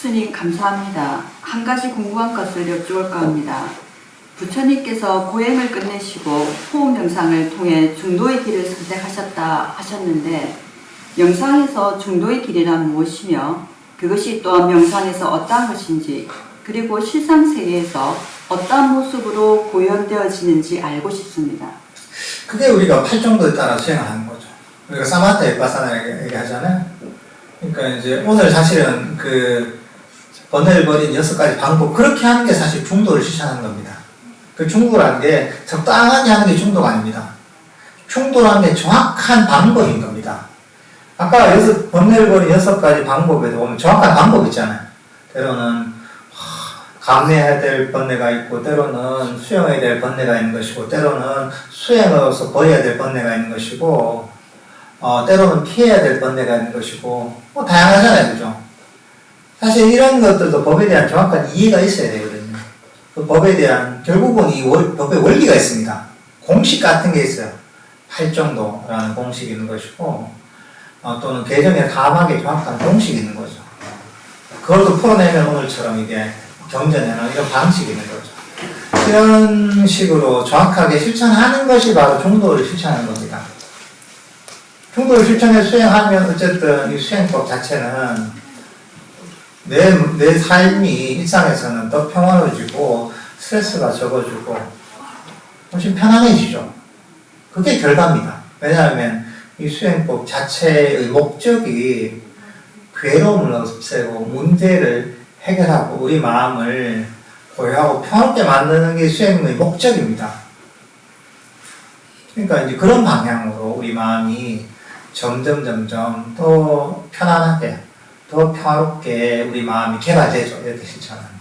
스님 감사합니다. 한 가지 궁금한 것을 여쭈올까 합니다. 부처님께서 고행을 끝내시고 호흡 명상을 통해 중도의 길을 선택하셨다 하셨는데 명상에서 중도의 길이란 무엇이며 그것이 또한 명상에서 어떠한 것인지 그리고 실상 세계에서 어떠한 모습으로 고연되어지는지 알고 싶습니다. 그게 우리가 팔정도에 따라 수행하는 거죠. 우리가 사마타 에빠사나 얘기하잖아요. 그러니까 이제 오늘 사실은 그 번뇌를 버린 여섯 가지 방법 그렇게 하는 게 사실 중도를 실천하는 겁니다. 그 중도라는 게 적당하게 하는 게 중도가 아닙니다. 중도라는 게 정확한 방법인 겁니다. 아까 여섯 번뇌를 버린 여섯 가지 방법에도 보면 정확한 방법 있잖아요. 때로는 하, 감내해야 될 번뇌가 있고 때로는 수용해야 될 번뇌가 있는 것이고 때로는 수행으로서 버려야 될 번뇌가 있는 것이고 어, 때로는 피해야 될 번뇌가 있는 것이고 뭐 다양하잖아요 그죠 사실 이런 것들도 법에 대한 정확한 이해가 있어야 되거든요. 그 법에 대한 결국은 이 월, 법의 원리가 있습니다. 공식 같은 게 있어요. 팔정도라는 공식이 있는 것이고 어, 또는 개정에 감하게 정확한 공식이 있는 거죠. 그걸 또 풀어내면 오늘처럼 이게 경전에는 이런 방식이 있는 거죠. 이런 식으로 정확하게 실천하는 것이 바로 중도를 실천하는 겁니다. 중도를 실천해 수행하면 어쨌든 이 수행법 자체는 내, 내 삶이 일상에서는 더 평화로워지고 스트레스가 적어지고 훨씬 편안해지죠. 그게 결과입니다. 왜냐하면 이 수행법 자체의 목적이 괴로움을 없애고 문제를 해결하고 우리 마음을 고요하고 평화롭게 만드는 게 수행의 목적입니다. 그러니까 이제 그런 방향으로 우리 마음이 점점 점점 더 편안하게, 더 평화롭게 우리 마음이 개발되죠. 이렇게 실천하면.